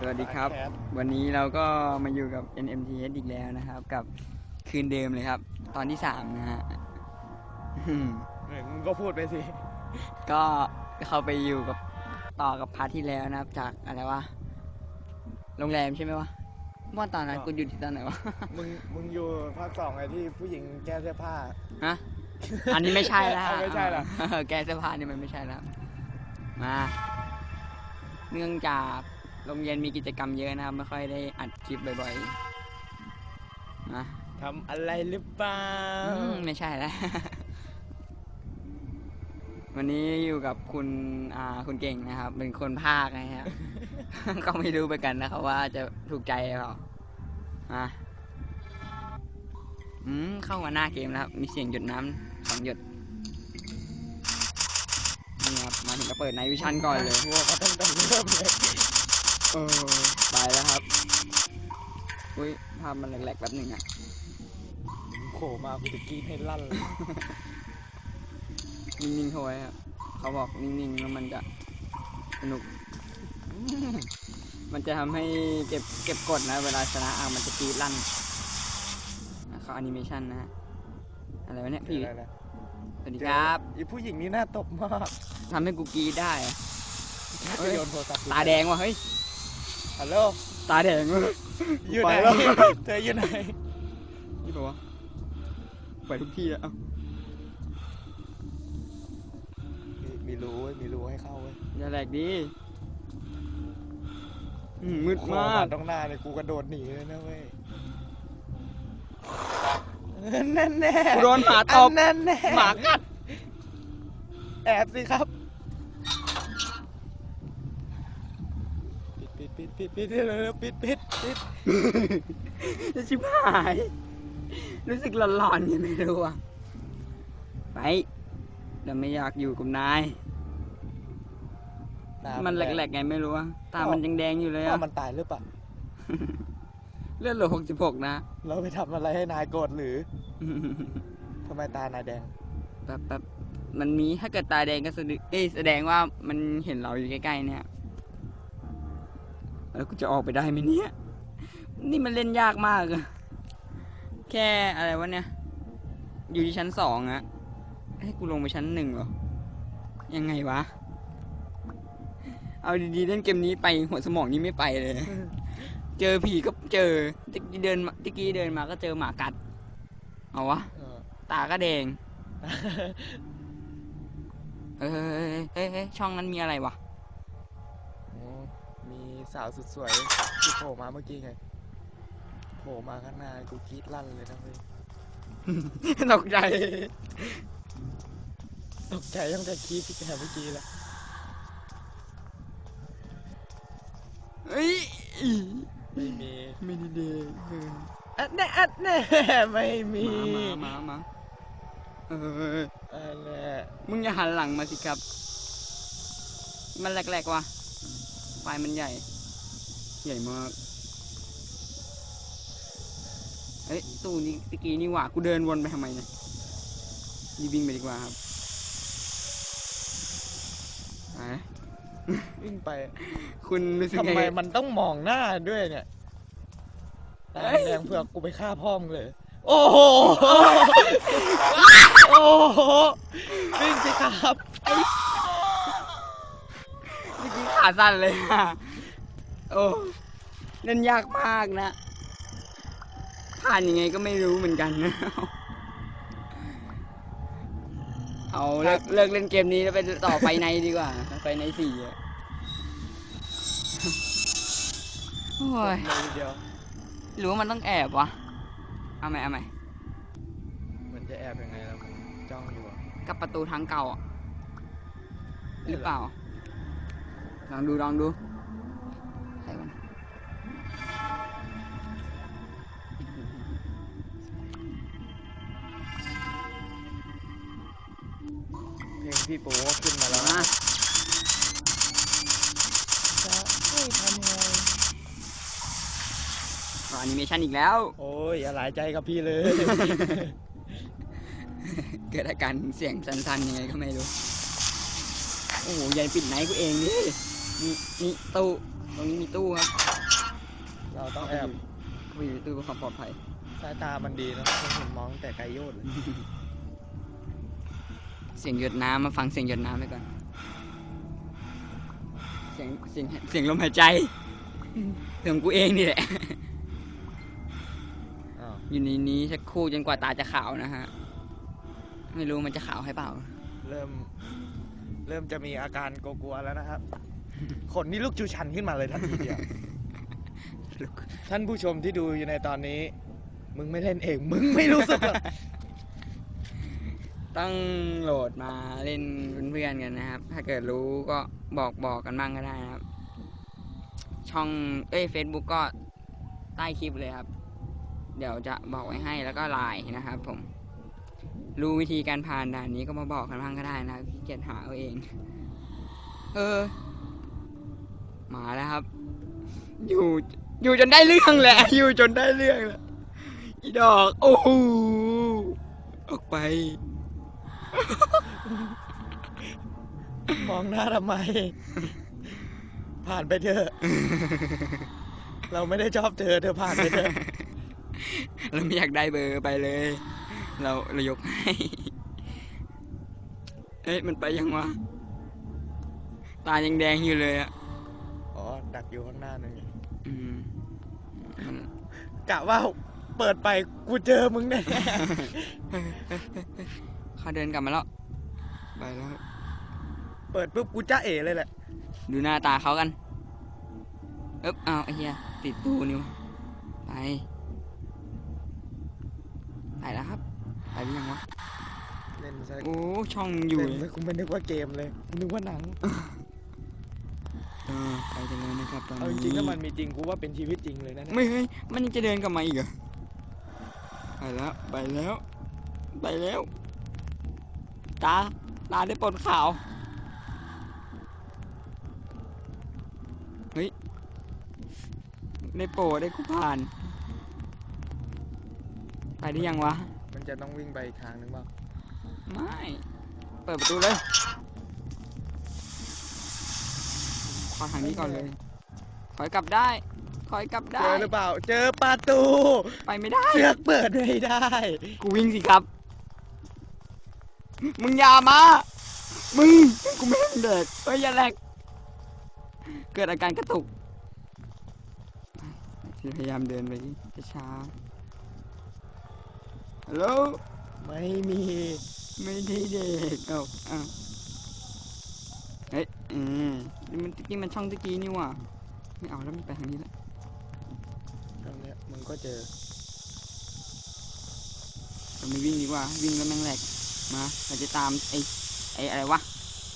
สวัสดีครับ วันนี้เราก็มาอยู่กับ NMTS อีกแล้วนะครับ กับคืนเดิมเลยครับ ตอนที่สามนะฮะอืมเออมึงก็พูดไปสิ ก็เข้าไปอยู่กับต่อกับพาร์ทที่แล้วนะครับ จากอะไรวะโรงแรมใช่ไหมวะว่าตอนนั้นกูอยู่ที่ตอนไหนวะมึงมึงอยู่ภาคสองไอ้ที่ผู้หญิงแก้เสื้อผ้าฮะอันนี้ไม่ใช่แล้วเอาไม่ใช่เหรอเออแกเสื้อผ้านี่มันไม่ใช่แล้วมาเนื่องจาก โรงเรียนมีกิจกรรมเยอะนะครับ ไม่ค่อยได้อัดคลิปบ่อยๆมาทำอะไรหรือเปล่า อืมไม่ใช่แล้ว วันนี้อยู่กับคุณอ่าคุณเก่งนะครับ เป็นคนภาคนะครับ ก็ไม่รู้ไปกันนะครับว่าจะถูกใจหรือเปล่าอะอืมเข้ามาหน้าเกมแล้วครับ มีเสียงหยดน้ำสองหยด นี่ครับ มาถึงก็เปิดไนวิชั่นก่อนเลย หัวมาตั้งแต่เริ่มเลย เออไปแล้วครับ อุ้ยภาพมันแหลกๆแป๊บหนึ่งอะมึงโผล่มากูจะกรีดให้ลั่นเลยนิ่งๆเข้าไว้ครับ เขาบอกนิ่งๆแล้วมันจะสนุก มันจะทำให้เก็บเก็บกดนะ เวลาชนะอะมันจะกรีดลั่นอะเขาแอนิเมชันนะฮะ อะไรวะเนี่ยพี่อะไรนะสวัสดีครับอีผู้หญิงนี่น่าตบมากทำให้กูกรีดได้อะเฮ้ยโยนโทรศัพท์ตาแดงว่ะเฮ้ย ฮัลโหลตาแดงว่ะอยู่ไหนไปแล้วเธออยู่ไหนนี่บอกว่าไปทุกที่แล้วเอ้ามีมีรู้เว้ยมีรู้ให้เข้าเว้ยอย่าแหลกดิอืมมืดโผล่มากต้องหน้าเลยกูกระโดดหนีเลยนะเว้ยแน่แน่ๆกูโดนหมาตบอันแน่แน่ๆหมากัดแอบสิครับ ปิดปิดปิดปิดปิดเร็วๆปิดปิดปิดจะชิบหาย รู้สึกหลอนๆยังไม่รู้อะไปแต่ไม่อยากอยู่กับนาย มันแหลกๆไงไม่รู้อะตามันยังแดงอยู่เลยๆอะมันตายหรือเปล่าเลือดเหลือหกสิบหกนะเราไปทำอะไรให้นายโกรธหรือทำไมตานายแดงแป๊บแป๊บมันมีถ้าเกิดตาแดงก็แสดงเอ้ยแสดงว่ามันเห็นเราอยู่ใกล้ๆเนี่ย แล้วกูจะออกไปได้ไหมเนี่ย นี่มันเล่นยากมากอะแค่อะไรวะเนี่ย อยู่ที่ชั้นสองอะให้กูลงไปชั้นหนึ่งเหรอ ยังไงวะ เอาดีๆเล่นเกมนี้ไปหัวสมองนี้ไม่ไปเลย เจอผีก็เจอตะกี้เดินมาตะกี้เดินมาก็เจอหมากัด เอาวะเออตาก็แดงเฮ้ยเฮ้ยเฮ้ยเฮ้ยช่องนั้นมีอะไรวะโอ้มี สาวสุดสวยที่โผล่มาเมื่อกี้ไงโผล่มาข้างหน้ากูกรีดลั่นเลยนะเว้ยตกใจตกใจตั้งแต่กรีดที่แกเมื่อกี้แล้วเฮ้ยไม่มีไม่ได้เด็กอันแน่อันแน่ไม่มีมามามามาเอออันแน่มึงอย่าหันหลังมาสิครับ มันแหลกๆว่ะไฟมันใหญ่ ใหญ่มากเฮ้ยตู้นี้ตะกี้นี่หว่า กูเดินวนไปทำไมเนี่ยรีบวิ่งไปดีกว่าครับไปวิ่งไปคุณรู้สึกทำไงไมมันต้องมองหน้าด้วยเนี่ยตาเอ้ยแดงเพื่อกูไปฆ่าพ่อมึงเลย โอ้โห โอ้โห วิ่งสิครับเมื่อกี้ขาสั่นเลยอะ โอ้เล่นยากมากนะ ผ่านยังไงก็ไม่รู้เหมือนกันนะ เอาเลิกเลิกเล่นเกมนี้แล้วไปต่อไฟในดีกว่า ไฟในสี่อะโอ้ยเลยเดียวหรือว่ามันต้องแอบวะ เอาไหมเอาไหมมันจะแอบยังไงแล้วมันจ้องอยู่อะกับประตูทางเก่าอะหรือเปล่า ลองดูลองดู พลงพี่โป๊ขึ้นมาแล้วมาจะให้ทำไงต่อแอนิเมชันอีกแล้ว โอ้ยอย่าหลายใจกับพี่เลย เกิดอาการเสียงสั่นๆยังไงก็ไม่รู้ โอ้โหใหญ่ปิดไหนกูเองนี่นี่นี่ตู้ ตรงนี้มีตู้ครับเราต้องแอบเข้าไปอยู่ในตู้เพื่อความปลอดภัย สายตามันดีนะผมเห็นมองแต่ไกลโยดเลย เสียงหยดน้ำมาฟังเสียงหยดน้ำไปก่อน เสียงเสียงเสียงลมหายใจเสียงกูเองนี่แหละอ้าวอยู่ในนี้สักครู่จนกว่าตาจะขาวนะฮะ ไม่รู้มันจะขาวให้เปล่า เริ่ม เริ่มจะมีอาการกลัวๆแล้วนะครับ ขนนี่ลุกชูชันขึ้นมาเลยทันทีเดียว ท่านผู้ชมที่ดูอยู่ในตอนนี้ มึงไม่เล่นเอง มึงไม่รู้สึกหรอก ต้องโหลดมาเล่นเพื่อนกันนะครับ ถ้าเกิดรู้ก็บอกบอกกันบ้างก็ได้นะครับ ช่องเอ้ย Facebook ก็ใต้คลิปเลยครับ เดี๋ยวจะบอกไว้ให้แล้วก็ไลน์นะครับ ผม รู้วิธีการผ่านด่านนี้ก็มาบอกกันบ้างก็ได้นะครับขี้เกียจหาเอาเอง เออ มาแล้วครับ อยู่อยู่จนได้เรื่องแหละ อยู่จนได้เรื่องแหละอีดอก โอ้โหออกไป มองหน้าทำไม ผ่านไปเถอะ เราไม่ได้ชอบเธอเธอผ่านไปเถอะ เราไม่อยากได้เบอร์ไปเลย เราเรายกให้ เอ๊ะมันไปยังวะ ตายังแดงอยู่เลยอะ อ๋อ ดักอยู่ข้างหน้านั่นไงอืมมันกะว่าเปิดไปกูเจอมึงแน่เขาเดินกลับมาแล้ว ไปแล้ว เปิดปุ๊บกูจ้าเอ๋เลยแหละ ดูหน้าตาเขากัน เอ๊บอ้าวไอ้เหี้ยติดตู้นิ้วไป ไปแล้วครับ ไปหรือยังวะ เล่นซะโอ้ช่องอยู่ เล่นซะกูไม่นึกว่าเกมเลยกูนึกว่าหนัง เออไปจังเลยนะครับตอนเอาจนี้ริงๆถ้ามันมีจริงกูว่าเป็นชีวิตจริงเลยนะเนี่ยไม่เฮ้ยมันยังจะเดินกลับมาอีกเหรอ ไปแล้ว ไปแล้ว ไปแล้ว ตาตาได้ปลดข่าว เฮ้ยได้โปรได้กูผ่าน ไปได้ยังวะ มันจะต้องวิ่งไปอีกทางนึงเปล่าไม่ เปิดประตูเลยขอทางนี้ก่อนเลยถอยกลับได้ถอยกลับเจได้ อหรือเปล่า เจอประตู ไปไม่ได้เสือกเปิดไม่ได้ กูวิ่งสิครับ มึงอย่ามา มึง กูไม่ให้มึงเด็กเฮ้ยอย่าแหลก เกิดอาการกระตุก พยายามเดินไปช้าๆฮัลโหล ไม่มี ไม่ได้เด็กเอาเอาเฮ้ยอืมนี่มันตะกี้มันช่องตะกี้นี่หว่ะไม่เอาแล้วมันไปทางนี้แล้วตรงเนี้ยมึงก็เจอเราไม่วิ่งดีกว่า วิ่งแล้วแม่งแหลก มาเราจะตามไอ้ไอ้อะไรวะ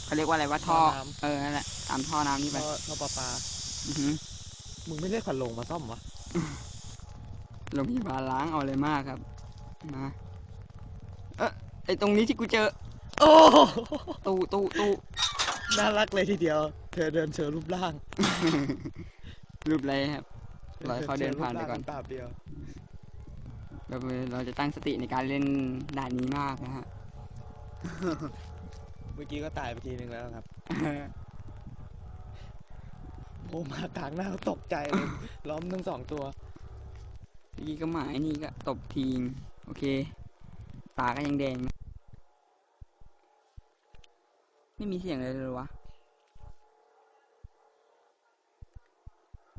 เขาเรียกว่าอะไรวะท่อ ท่อน้ำ เออนั่นแหละตามท่อน้ำนี่ไปท่อท่อประปาอือหือมึงไม่เรียกขวัญลงมาซ่อมวะโรงพยาบาลล้างเอาอะไรมากครับมาเออไอตรงนี้ที่กูเจอโอ้ตู้ตู้ตู้ น่ารักเลยทีเดียว เธอเดินเชิญรูปร่างรูปอะไรครับปล่อยเขาเดินผ่านไปก่อนปาบเดียวแบบเราจะตั้งสติในการเล่นด่านนี้มากนะฮะ เมื่อกี้ก็ตายไปทีนึงแล้วครับโผล่มากลางหน้าตกใจเลยล้อมทั้งสองตัวเมื่อกี้ก็หมายนี่ก็ตบทีงโอเค ตาก็ยังแดงนะไม่มีเสียงเลยเลยวะ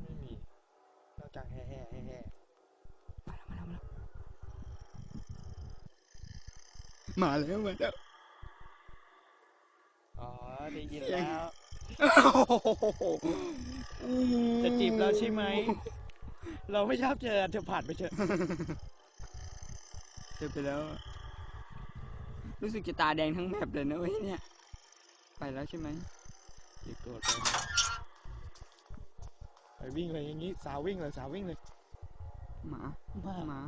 ไม่มีนอกจากแห่แห่แห่แห่มาแล้วมาแล้วอ๋อ ได้ยินแล้วจะจีบเราใช่ไหม เราไม่ชอบเจอเธอผ่านไปเถอะเจอไปแล้วอะรู้สึกจะตาแดงทั้งแมปเลยนะเว้ยเนี่ย ไปแล้วใช่ไหมอีกตัวไปไปวิ่งเลยอย่างงี้ สาววิ่งเลยสาววิ่งเลย หมามาหมา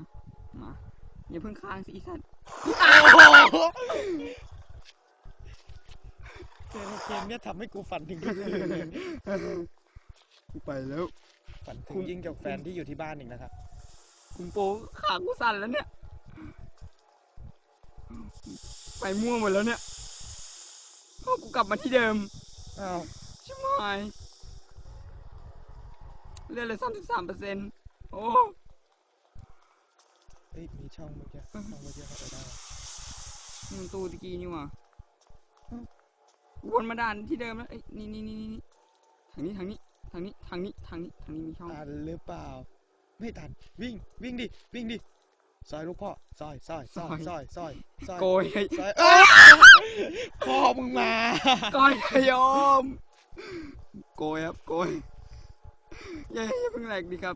หมาอย่าเพิ่งค้างสิอีสัตว์ เกมเกมเนี้ยทำให้กูฝันถึงทุกคืนเลยกูไปแล้ว ฝันถึงยิ่งจากแฟนที่อยู่ที่บ้านอีกนะครับ คุมโปขากูสั่นแล้วเนี่ย ไปม่วงหมดแล้วเนี่ยพ่อกูกลับมาที่เดิม อ้าวใช่ไหมเลือดเหลยสามสิบสามเปอร์เซ็นต์โอ้เฮ้ยมีช่องเมื่อกี้ช่องเมื่อกี้เข้าไปได้นี่มันตู้ตะกี้นี่หว่าเอ้า วนมาด่านที่เดิมแล้วเอ้ยนี่นี่นี่นี่ทางนี้ทางนี้ทางนี้ทางนี้ทางนี้ทางนี้มีช่องทันหรือเปล่า ไม่ทันวิ่งวิ่งดิวิ่งดิซอยลูกพ่อซอยซอยซอยซอยซอยซอยโกยซอยเอ้ยพ่อมึงมาก้อยขยอมโกยครับโกยอย่าอย่าเพิ่งแหลกดีครับ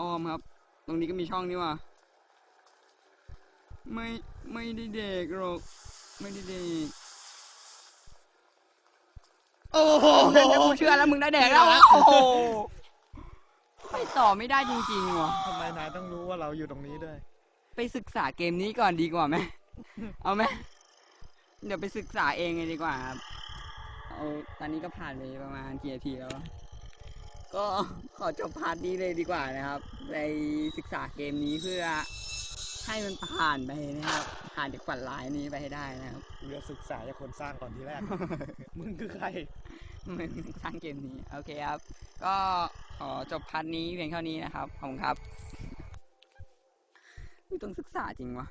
ออมครับ ตรงนี้ก็มีช่องนี่หว่าไม่ไม่ได้เด็กหรอกไม่ได้เด็ก โอ้โหนั่นนะกูเชื่อแล้วมึงได้แดกแล้วโอ้โหไปต่อไม่ได้จริงๆว่ะทำไมนายต้องรู้ว่าเราอยู่ตรงนี้ด้วย ไปศึกษาเกมนี้ก่อนดีกว่าไหมเอาไหมเดี๋ยวไปศึกษาเองเลยดีกว่าครับเอาตอนนี้ก็ผ่านไปประมาณกี่นาทีแล้ววะก็ขอจบพาร์ทนี้เลยดีกว่านะครับ ไปศึกษาเกมนี้เพื่อให้มันผ่านไปนะครับ ผ่านจากฝันร้ายนี้ไปให้ได้นะครับกูจะศึกษาจากคนสร้างก่อนทีแรก มึงคือใครเหมือนสร้างเกมนี้ โอเคครับ ก็ขอจบพาร์ทนี้เพียงเท่านี้นะครับ ขอบคุณครับอุ๊ยต้องศึกษาจริงวะ